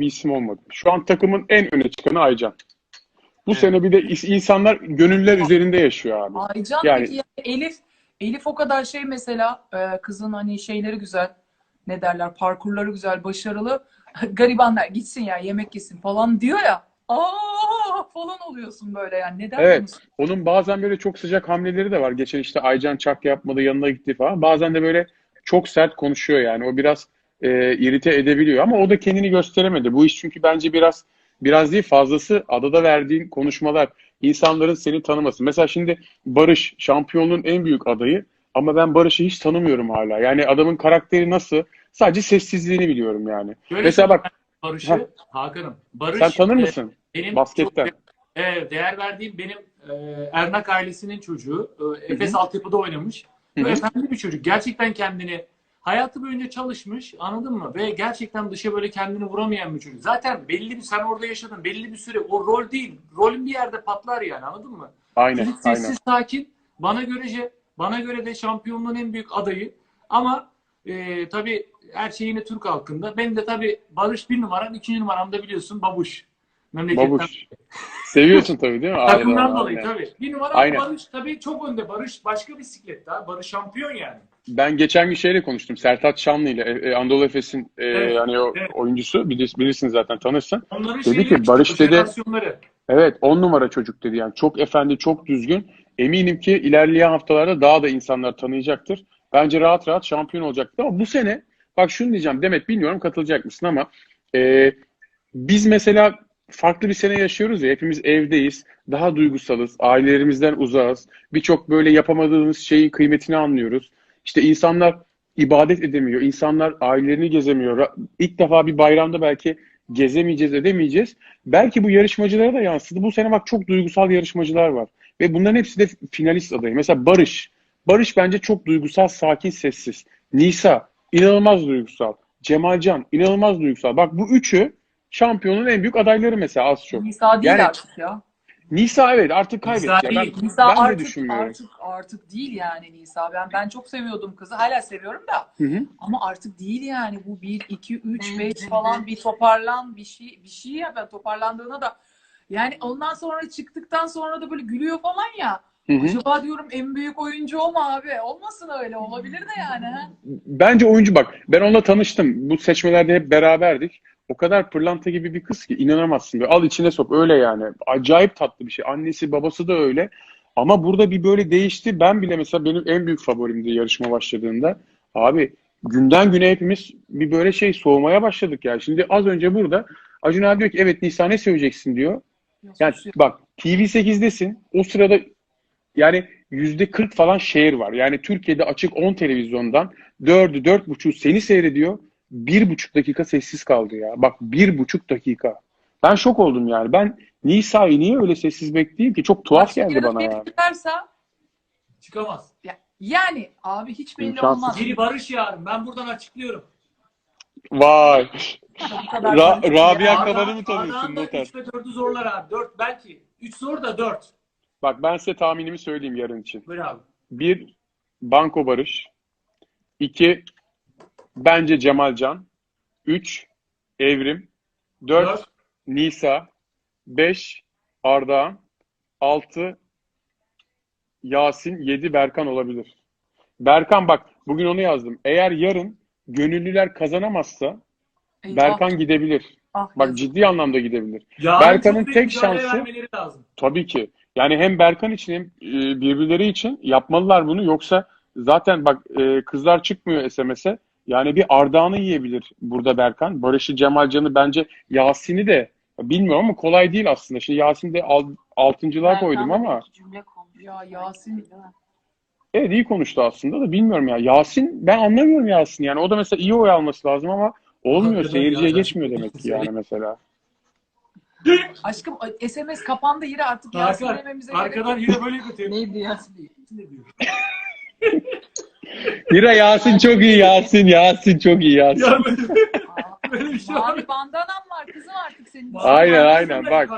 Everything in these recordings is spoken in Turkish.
bir isim olmadı. Şu an takımın en öne çıkanı Aycan. Bu Evet. sene bir de insanlar gönüller üzerinde yaşıyor abi. Aycan Yani- peki yani Elif Elif o kadar şey mesela e, kızın hani şeyleri güzel ne derler parkurları güzel başarılı garibanlar gitsin ya yemek yesin falan diyor ya aa falan oluyorsun böyle yani neden Evet. bunu- Onun bazen böyle çok sıcak hamleleri de var. Geçen işte Aycan çak yapmadı yanına gitti falan. Bazen de böyle çok sert konuşuyor yani. O biraz e, irite edebiliyor ama o da kendini gösteremedi. Bu iş çünkü bence biraz biraz değil fazlası adada verdiğin konuşmalar insanların seni tanıması. Mesela şimdi Barış şampiyonluğun en büyük adayı ama ben Barış'ı hiç tanımıyorum hala. Yani adamın karakteri nasıl? Sadece sessizliğini biliyorum yani. Şöyle Mesela bak Barış'ı. Hakan'ım. Barış, sen tanır e, mısın benim basketten? çok e, değer verdiğim benim e, Ernak ailesinin çocuğu. E, Efes altyapıda oynamış. Ve efendi bir çocuk. Gerçekten kendini hayatı boyunca çalışmış. Anladın mı? Ve gerçekten dışa böyle kendini vuramayan bir çocuk. Zaten belli bir sen orada yaşadın. Belli bir süre o rol değil. Rolün bir yerde patlar yani. Anladın mı? Aynen, Çocuk aynen. sessiz sakin. Bana göre bana göre de şampiyonluğun en büyük adayı. Ama e, tabii her şey yine Türk halkında. Ben de tabii Barış bir numaram, ikinci numaram da biliyorsun Babuş. Memleketten. Babuş. Seviyorsun tabii değil mi? Takımdan Aynen, dolayı aynen. tabii. Bir numara Aynen. Barış tabii çok önde. Barış başka bisiklet daha. Barış şampiyon yani. Ben geçen gün şeyle konuştum. Sertaç Şanlı ile e, e, Anadolu Efes'in e, Evet, hani o evet. oyuncusu bilir, bilirsin zaten tanırsın. Onların Dedi ki, Barış dedi-. Evet 10 numara çocuk dedi yani çok efendi çok düzgün. Eminim ki ilerleyen haftalarda daha da insanlar tanıyacaktır. Bence rahat rahat şampiyon olacaktır ama bu sene bak şunu diyeceğim Demet bilmiyorum katılacak mısın ama e, biz mesela farklı bir sene yaşıyoruz ya hepimiz evdeyiz. Daha duygusalız. Ailelerimizden uzağız. Birçok böyle yapamadığımız şeyin kıymetini anlıyoruz. İşte insanlar ibadet edemiyor. insanlar ailelerini gezemiyor. İlk defa bir bayramda belki gezemeyeceğiz, edemeyeceğiz. Belki bu yarışmacılara da yansıdı. Bu sene bak çok duygusal yarışmacılar var. Ve bunların hepsi de finalist adayı. Mesela Barış. Barış bence çok duygusal, sakin, sessiz. Nisa inanılmaz duygusal. Cemalcan inanılmaz duygusal. Bak bu üçü şampiyonun en büyük adayları mesela az çok. Nisa değil Yani- artık ya. Nisa evet artık kaybetti. Nisa. Ben. Nisa ben de artık düşünmüyorum. artık artık değil yani Nisa. Ben ben çok seviyordum kızı. Hala seviyorum da. Hı hı. Ama artık değil yani bu 1 2 3 5 falan bir toparlan bir şey bir şey ya ben toparlandığına da yani ondan sonra çıktıktan sonra da böyle gülüyor falan ya. Hı hı. Acaba diyorum en büyük oyuncu o mu abi? Olmasın öyle. Olabilir de yani. ha? Bence oyuncu bak ben onunla tanıştım. Bu seçmelerde hep beraberdik. O kadar pırlanta gibi bir kız ki inanamazsın. Böyle al içine sok öyle yani. Acayip tatlı bir şey. Annesi babası da öyle. Ama burada bir böyle değişti. Ben bile mesela benim en büyük favorimdi yarışma başladığında. Abi günden güne hepimiz bir böyle şey soğumaya başladık ya. Şimdi az önce burada Acun abi diyor ki evet Nisa ne söyleyeceksin diyor. Yani bak TV8'desin. O sırada yani yüzde 40 falan şehir var. Yani Türkiye'de açık 10 televizyondan 4'ü 4.5'u seni seyrediyor. Bir buçuk dakika sessiz kaldı ya. Bak bir buçuk dakika. Ben şok oldum yani. Ben Nisa'yı niye öyle sessiz bekleyeyim ki? Çok tuhaf geldi Yarın bana yani. çıkarsa Çıkamaz. ya- yani abi hiç belli İmkansız. olmaz. Biri Barış yarın. Ben buradan açıklıyorum. Vay. Bu kadar Ra- Rabia ya. Mı tanıyorsun Arda'dan da Noter? 3 ve 4'ü zorlar abi. 4 belki. 3 zor da 4. Bak ben size tahminimi söyleyeyim yarın için. Buyur abi. Bir, Banko Barış. İki, bence Cemalcan. Üç, Evrim. Dört, Dört. Nisa. Beş, Ardahan. Altı, Yasin. Yedi, Berkan olabilir. Berkan bak bugün onu yazdım. Eğer yarın gönüllüler kazanamazsa Eyvah. Berkan gidebilir. Ah, Bak yazık. ciddi anlamda gidebilir. Yarın Berkan'ın çok büyük tek mücadele şansı- vermeleri lazım. Tabii ki. Yani hem Berkan için hem e, birbirleri için yapmalılar bunu. Yoksa zaten bak e, kızlar çıkmıyor SMS'e. Yani bir Ardahan'ı yiyebilir burada Berkan. Barış'ı, Cemalcan'ı bence Yasin'i de bilmiyorum ama kolay değil aslında. Şimdi Yasin'i de al, altıncılığa koydum ama Cümle. Ya Yasin evet iyi konuştu aslında da bilmiyorum ya. Yasin ben anlamıyorum Yasin yani. O da mesela iyi oy alması lazım ama olmuyor. Seyirciye ya. geçmiyor demek ki yani mesela. aşkım SMS kapandı yine artık Yasin dememize gerek yok. arkadan yine böyle götürüyor. Neydi ya? Ne diyor? Mira Yasin çok iyi Yasin. Yasin çok iyi Yasin. Ya böyle, Aa, böyle bir şey var. Mavi bandanam var kızım artık senin. Aynen, aynen. Bak.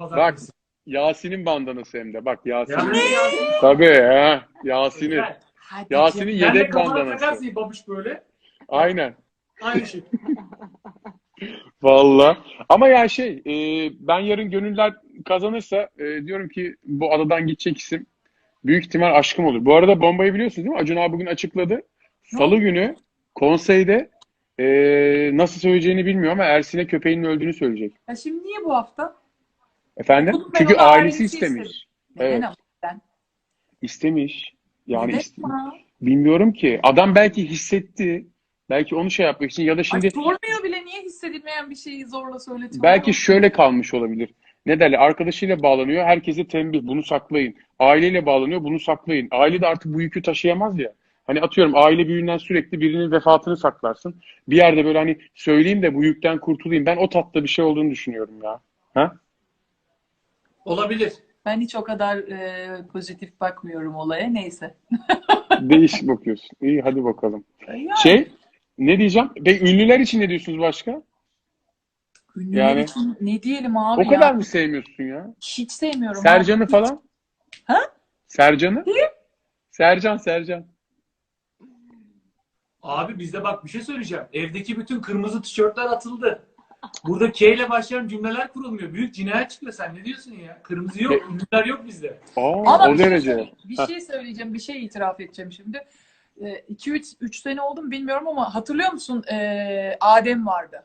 Bak. Yasin'in bandanası hem de. Bak Yasin. Yani Yasin. Tabii ha. Yasin'in. Hadi Yasin'in canım. Yedek kafana bandanası. takarsın babuş böyle. Aynen. Aynı şey. Valla. Ama ya şey, e, ben yarın gönüller kazanırsa e, diyorum ki bu adadan gidecek isim büyük ihtimal aşkım olur. Bu arada bombayı biliyorsunuz değil mi? Acun abi bugün açıkladı. Salı günü konseyde e, nasıl söyleyeceğini bilmiyor ama Ersin'e köpeğinin öldüğünü söyleyecek. Ya şimdi niye bu hafta? Efendim? Ben Çünkü ailesi ailesi istemiş. istedi. Neden Evet. ama sen? İstemiş. Yani Neden iste- ya? bilmiyorum ki. Adam belki hissetti. Belki onu şey yapmak için ya da şimdi Ay sormuyor bile niye hissedilmeyen bir şeyi zorla söyletiyor. Belki şöyle kalmış olabilir. Ne derler? Arkadaşıyla bağlanıyor. Herkese tembih. Bunu saklayın. Aileyle bağlanıyor. Bunu saklayın. Aile de artık bu yükü taşıyamaz ya. Hani atıyorum aile büyüğünden sürekli birinin vefatını saklarsın. Bir yerde böyle hani söyleyeyim de bu yükten kurtulayım. Ben o tatta bir şey olduğunu düşünüyorum ya. Ha? Olabilir. Ben hiç o kadar e, pozitif bakmıyorum olaya. Neyse. Değişik bakıyorsun. İyi hadi bakalım. Yani, Şey ne diyeceğim? Peki ünlüler için ne diyorsunuz başka? Ünlüler yani- için ne diyelim abi O kadar ya? mı sevmiyorsun ya? Hiç sevmiyorum. Sercan'ı abi. falan? Ha? Sercan'ı? Sercan, Sercan. Abi bizde bak bir şey söyleyeceğim. Evdeki bütün kırmızı tişörtler atıldı. Burada K ile başlayan cümleler kurulmuyor. Büyük cinayet çıkıyor. Sen ne diyorsun ya? Kırmızı yok, ünlüler yok bizde. Aa, Ama o bir şey, derece. söyle- bir şey söyleyeceğim, bir şey itiraf edeceğim şimdi. 2-3 sene oldu mu bilmiyorum ama hatırlıyor musun? Ee, Adem vardı.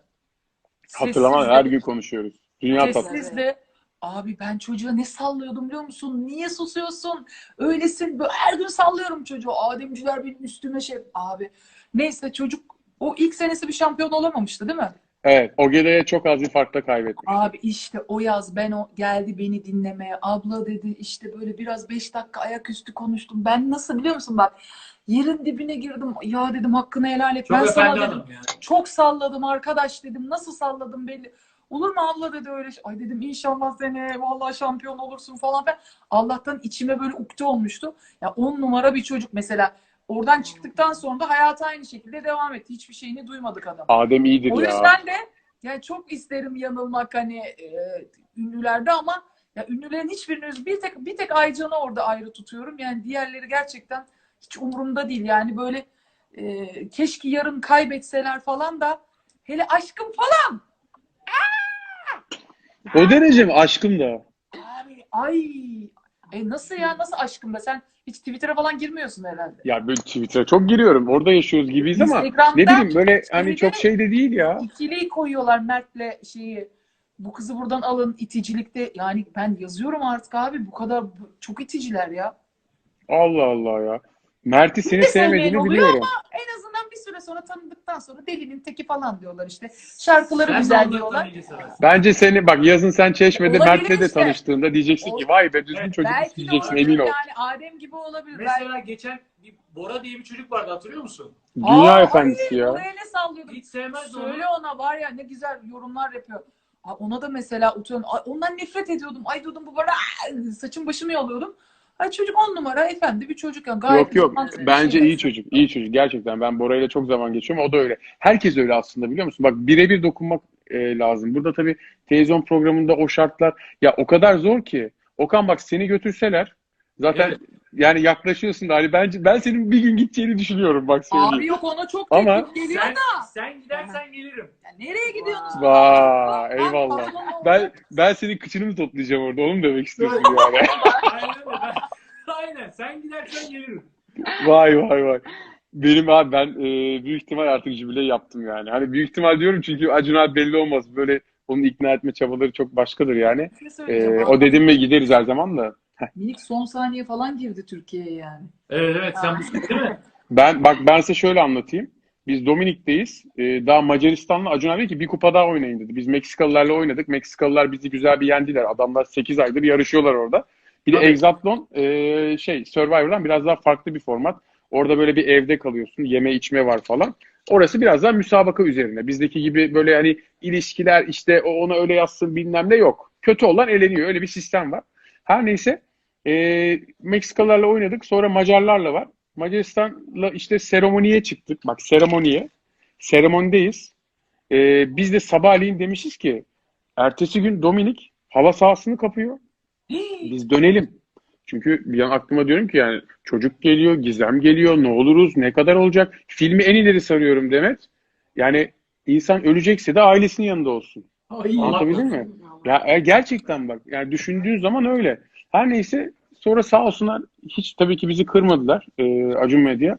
Hatırlamam her gün konuşuyoruz. Dünya tatlısı. Sessizdi. Abi ben çocuğa ne sallıyordum biliyor musun? Niye susuyorsun? Öylesin. Her gün sallıyorum çocuğu. Ademciler benim üstüme şey. Abi. Neyse çocuk o ilk senesi bir şampiyon olamamıştı değil mi? Evet, Ogeda'ya çok az bir farkla kaybetmiş. Abi işte o yaz ben o geldi beni dinlemeye. Abla dedi işte böyle biraz beş dakika ayaküstü konuştum. Ben nasıl biliyor musun bak yerin dibine girdim. Ya dedim hakkını helal et. Çok Ben sana dedim hanım ya. çok salladım arkadaş dedim. Nasıl salladım belli. Olur mu abla dedi öyle. şey. Ay dedim inşallah seni vallahi şampiyon olursun falan. Ben Allah'tan içime böyle ukde olmuştu. Ya on numara bir çocuk mesela. Oradan çıktıktan sonra da hayata aynı şekilde devam etti. Hiçbir şeyini duymadık adam. Adem iyidir O ya. yüzden de yani çok isterim yanılmak hani e, ünlülerde ama ya ünlülerin hiçbirini üz- bir tek bir tek Aycan'ı orada ayrı tutuyorum. Yani diğerleri gerçekten hiç umurumda değil. Yani böyle e, keşke yarın kaybetseler falan da hele aşkım falan O derece mi? Aşkım da. abi ay e nasıl ya nasıl aşkım da sen hiç Twitter'a falan girmiyorsun herhalde. Ya böyle Twitter'a çok giriyorum. Orada yaşıyoruz gibiyiz ama Instagram'da ne bileyim böyle hani çok şey de değil ya. İkiliyi koyuyorlar Mert'le şeyi. Bu kızı buradan alın iticilikte. Yani ben yazıyorum artık abi bu kadar bu- çok iticiler ya. Allah Allah ya. Mert'i seni sevmeyen sevmediğini biliyorum. En azından bir süre sonra tanıdıktan sonra delinin teki falan diyorlar işte. Şarkıları Sen güzel diyorlar. Bence seni bak yazın sen Çeşme'de Olabilir Mert'le de işte. tanıştığında diyeceksin ki vay be düzgün Evet, çocuk Belki diyeceksin emin ol. yani Adem gibi olabilir. Belki- Mesela geçen bir Bora diye bir çocuk vardı hatırlıyor musun? Dünya Aa, efendisi ay, ya. Oraya ne sallıyordum. Hiç sevmezdi onu. Söyle ona var ya ne güzel yorumlar yapıyor. Aa, Ona da mesela utanıyorum. Ondan nefret ediyordum. Ay diyordum bu bana aa, saçım başımı yoluyordum. Ay çocuk on numara efendi bir çocuk. Yani gayet Yok yok bence şey. iyi çocuk iyi çocuk gerçekten ben Bora'yla çok zaman geçiyorum o da öyle. Herkes öyle aslında biliyor musun? Bak birebir dokunmak e, lazım. Burada tabii televizyon programında o şartlar ya o kadar zor ki. Okan bak seni götürseler zaten Evet. yani yaklaşıyorsun da hani bence ben senin bir gün gideceğini düşünüyorum bak Abi söyleyeyim. yok ona çok Ama- teklif geliyor Sen, da. sen gidersen gelirim. Ya nereye gidiyorsunuz? Vay Ben eyvallah. Ben ben senin kıçını mı toplayacağım orada onu mu demek istiyorsun yani? Aynen. Ben- Aynen. Sen gidersen gelirim. Vay vay vay. Benim abi ben e, büyük ihtimal artık jübile yaptım yani. Hani büyük ihtimal diyorum çünkü Acun abi belli olmaz. Böyle onu ikna etme çabaları çok başkadır yani. Şey E, söyleyeceğim. o dedim mi gideriz her zaman da. Minik son saniye falan girdi Türkiye'ye yani. Evet evet sen bu değil mi? Ben bak ben size şöyle anlatayım. Biz Dominik'teyiz. E, daha Macaristan'la Acun abi dedi ki bir kupa daha oynayın dedi. Biz Meksikalılarla oynadık. Meksikalılar bizi güzel bir yendiler. Adamlar 8 aydır yarışıyorlar orada. Bir de Tabii. Exatlon e, şey Survivor'dan biraz daha farklı bir format. Orada böyle bir evde kalıyorsun. Yeme içme var falan. Orası biraz daha müsabaka üzerine. Bizdeki gibi böyle hani ilişkiler işte o ona öyle yazsın bilmem ne yok. Kötü olan eleniyor. Öyle bir sistem var. Her neyse e, Meksikalılarla oynadık. Sonra Macarlarla var. Macaristan'la işte seremoniye çıktık. Bak seremoniye. Seremonideyiz. E, biz de sabahleyin demişiz ki ertesi gün Dominik hava sahasını kapıyor. Biz dönelim. Çünkü bir an aklıma diyorum ki yani çocuk geliyor, Gizem geliyor, ne oluruz, ne kadar olacak? Filmi en ileri sarıyorum Demet. Yani insan ölecekse de ailesinin yanında olsun. Ay, Anlatabildim mi? Ya e, gerçekten bak yani düşündüğün zaman öyle. Her neyse sonra sağ olsunlar hiç tabii ki bizi kırmadılar e, Acun Medya.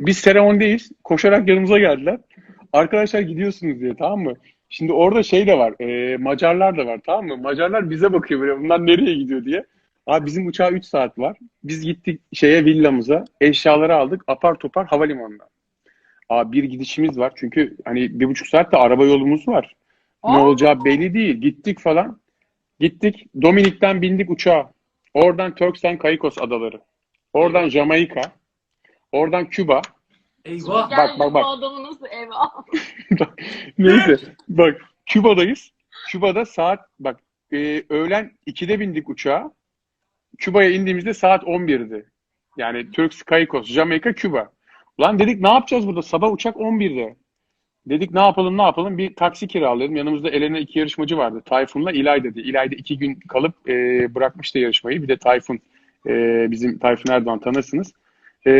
Biz seremondeyiz. Koşarak yanımıza geldiler. Arkadaşlar gidiyorsunuz diye tamam mı? Şimdi orada şey de var. e, Macarlar da var tamam mı? Macarlar bize bakıyor böyle bunlar nereye gidiyor diye. Abi bizim uçağa 3 saat var. Biz gittik şeye villamıza. Eşyaları aldık. Apar topar havalimanına. Abi bir gidişimiz var. Çünkü hani bir buçuk saatte araba yolumuz var. Ne Aa! olacağı belli değil. Gittik falan. Gittik. Dominik'ten bindik uçağa. Oradan Turks and Caicos adaları. Oradan Jamaika. Oradan Küba. Eyvah. Bak, bak, bak. Adamı nasıl? Neyse. Bak Küba'dayız. Küba'da saat bak e, öğlen 2'de bindik uçağa. Küba'ya indiğimizde saat 11'di. Yani Turks, Caicos, Jamaika, Küba. Ulan dedik ne yapacağız burada? Sabah uçak 11'de. Dedik ne yapalım ne yapalım? Bir taksi kiralayalım. Yanımızda Elena iki yarışmacı vardı. Tayfun'la İlay dedi. İlay da iki gün kalıp e, bırakmıştı yarışmayı. Bir de Tayfun. e, bizim Tayfun Erdoğan tanırsınız. E,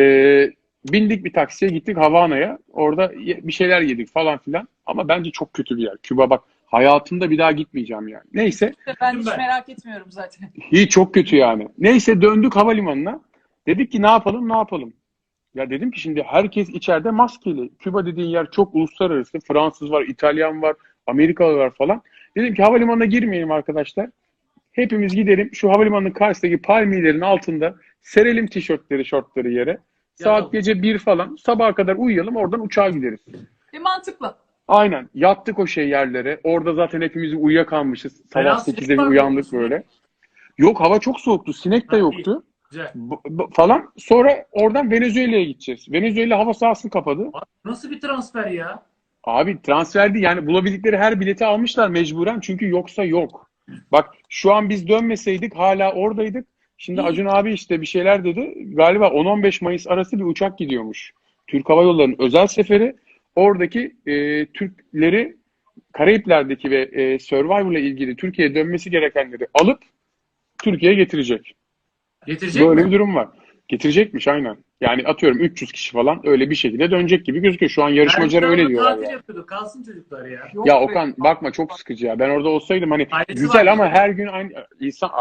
bindik bir taksiye gittik Havana'ya. Orada bir şeyler yedik falan filan. Ama bence çok kötü bir yer. Küba bak hayatımda bir daha gitmeyeceğim yani. Neyse Ben hiç merak etmiyorum zaten. iyi çok kötü yani. Neyse döndük havalimanına. Dedik ki ne yapalım ne yapalım. Ya dedim ki şimdi herkes içeride maskeli. Küba dediğin yer çok uluslararası. Fransız var, İtalyan var, Amerikalı var falan. Dedim ki havalimanına girmeyelim arkadaşlar. Hepimiz gidelim şu havalimanının karşısındaki palmiyelerin altında serelim tişörtleri, şortları yere. Saat Ya. gece bir falan sabaha kadar uyuyalım oradan uçağa gideriz. Bir mantıklı. Aynen. Yattık o şey yerlere. Orada zaten hepimiz uyuyakalmışız. Sabah Fena 8'de sinek var bir mı? uyandık Sinek? böyle. Yok hava çok soğuktu. Sinek de Ha, iyi. yoktu. Güzel. Falan. Sonra oradan Venezuela'ya gideceğiz. Venezuela hava sahasını kapadı. Nasıl bir transfer ya? Abi transfer değil yani bulabildikleri her bileti almışlar mecburen çünkü yoksa yok. Bak şu an biz dönmeseydik hala oradaydık. Şimdi İyi. Acun abi işte bir şeyler dedi. Galiba 10-15 Mayıs arası bir uçak gidiyormuş. Türk Hava Yolları'nın özel seferi. Oradaki e, Türkleri Karayipler'deki ve e, Survivor'la ilgili Türkiye'ye dönmesi gerekenleri alıp Türkiye'ye getirecek. Getirecek Böyle mi? bir durum var. Getirecekmiş aynen. Yani atıyorum 300 kişi falan öyle bir şekilde dönecek gibi gözüküyor. Şu an yarışmacılar öyle diyorlar tatil ya. yapıyorduk. Kalsın çocuklar ya. Yok Ya be. Okan bakma çok sıkıcı ya. Ben orada olsaydım hani Ailesi güzel ama her gün aynı insan abi